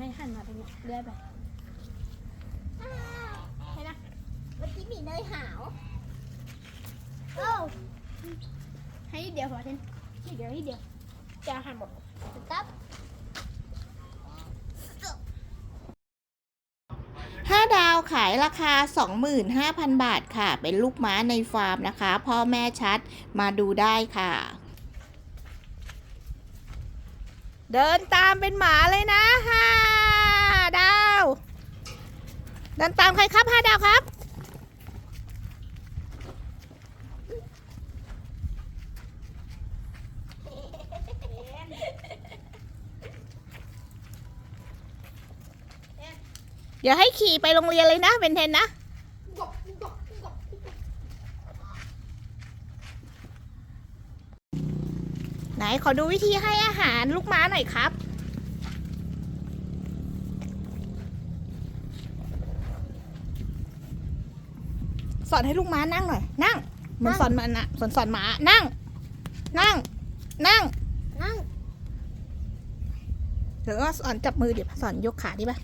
ให้หันมาตรงนี้เลื่อยไปให้นะเมื่อกี้มีเนยหาวโอ้ให้นิดเดียวพอเทนนิดเดียวนิดเดียวจะหันหมดครับ5ดาวขายราคา 25,000 บาทค่ะ เป็นลูกม้าในฟาร์มนะคะ พ่อแม่ชัดมาดูได้ค่ะ เดินตามเป็นหมาเลยนะ 5 ดาว เดินตามใครครับ5ดาวครับ เดี๋ยวให้ขี่ไปโรงเรียนเลยนะเป็นเทนนะไหนขอดูวิธีให้อาหารลูกม้าหน่อยครับ สอนให้ลูกม้านั่งหน่อย นั่งเหมือนสอนมันอะสอนสอนหมานั่ง นั่ง นั่ง นั่ง หรือว่าสอนจับมือเดี๋ยวสอนยกขาดีป่ะ